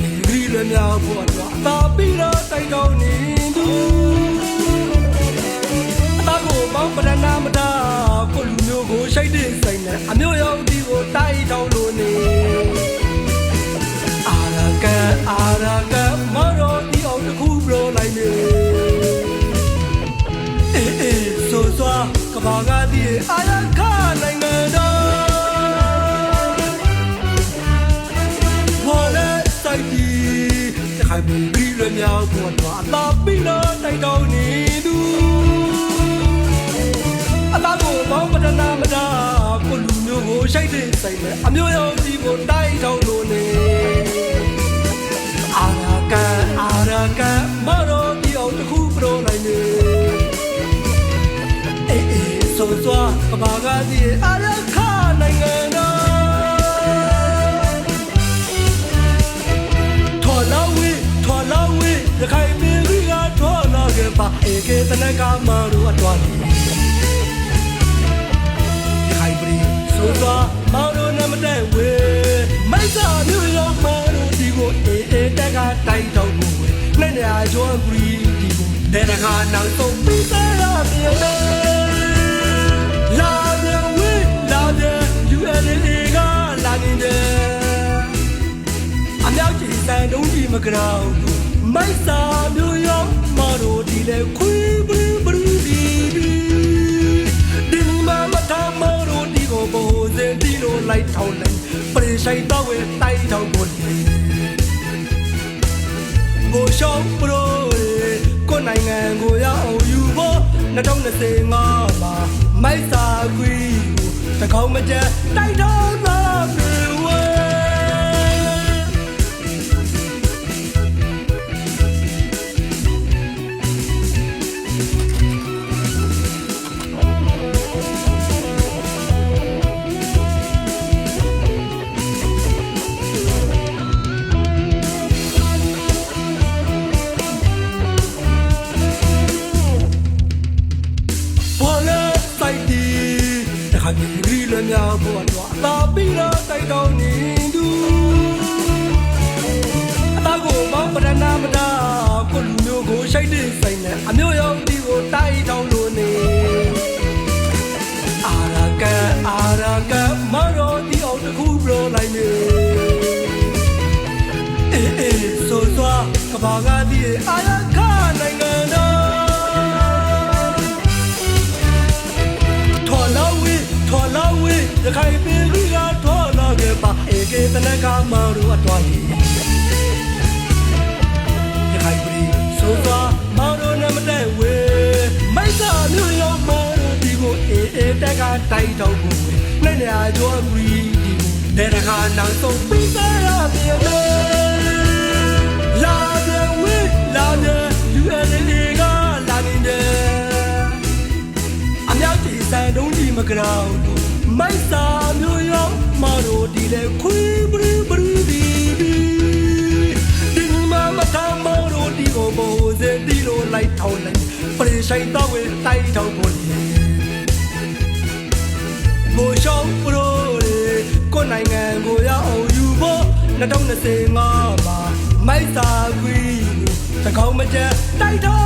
နေရီလွယ်များဖို့တော့အသာပြီးတော့တိုက်ကောင်းနေသူအသာကိုပေါင်းပဒနာမတာကိုလူမျိုးကိုရှိုက်တဲ့ဆိုင်နဲ့အမျိုးရောက်ဒီကိုတိုက်ထောင်းလို့နေအာရကန်အာရကန်မတော်ဒီအောင်တစ်ခုပြလိုက်နေအေးအေးဆိုစွာကဘာကဒီအာရ တခိုင်ပြီးရမြောက်ပေါ်တော့အသာပြီးတော့တိုက်တောင်းနေသူအသာကိုဘောင်းပဒနာမတာကိုလူမျိုးကိုရှိုက်တဲ့ဆိုင်နဲ့အမျိုးရောဒီကိုတိုက်တောင်းလို့နေအာရကန်အာရကန်မတော်ဒီအောင်တစ်ခုပရိုလိုက်နေအေးအေးဆိုစွာကဘာကဒီအာရခနိုင်ငံ ကေတနကမတို့အတော်လေးရခိုင်ပြည်ဆိုသွားမောင်တို့နဲ့မတဲ့ဝေးမိုက်စာမျိုးရောမတို့ဒီကိုအေအေတက်ကတိုက်တော့ကိုဝေးနဲ့နေအကျော်ပြည်ဒီကိုတဲ့တကနောက်ဆုံးပြီးသားရပြည်လာပြန်ဝေးလာပြန် UNA ကလာနေတယ်အမြောက်ကြီးစံတုံးကြီးမကြောက်လို့မိုက်စာမျိုးရောမတော်ဒီလေခွေး ပရိဆိုင်တော့ဝဲတိုက်ထောင်းပေါ်လေကိုရှောင်းပရိုကိုနိုင်ငံကိုရအောင်ယူဖို့2025မှာမိုက်စာခွေးကို ခါကြီးရီလွယ်များဖို့တော့အသာပြီးတော့တိုက်ကောင်းနေသူအသာကိုပေါင်းပဒနာမတာကိုလူမျိုးကိုရှိုက်တဲ့ဆိုင်နဲ့အမျိုးရောက်ဒီကိုတိုက်တောင်းလို့နေအာရကန်အာရကန်မတော်ဒီအောင်တစ်ခုပြလိုက်နေအေးအေးဆိုစွာကဘာကဒီအာ တက်ကတိုက်တော့ဘူးနဲ့နေအကျော်ပြည်ဒီကိုတဲ့တခါနောက်ဆုံးပြီးသားရပြေမေလာပြန်ဝေးလာပြန် UNA ကလာနေတယ်အမြောက်ကြီးစံတုံးကြီးမကြောက်လို့မိုက်စာမျိုးရောမတော်ဒီလေခွေးဘရူဘရူဒီဒီဒီမမထာမတော်ဒီကိုဘောစင်ဒီလိုလိုက်ထောင်းလိုက်ပရိဆိုင်တော့ဝဲတိုက်ထော င်းဖို့လေဘိုရှောင်းပရိုလေကိုယ်နိုင်ငံကိုရအောင်ယူဖို့2025မှာမိုက်စာခွေးတကောင်းမကျတိုက်ထောင်းသားမေ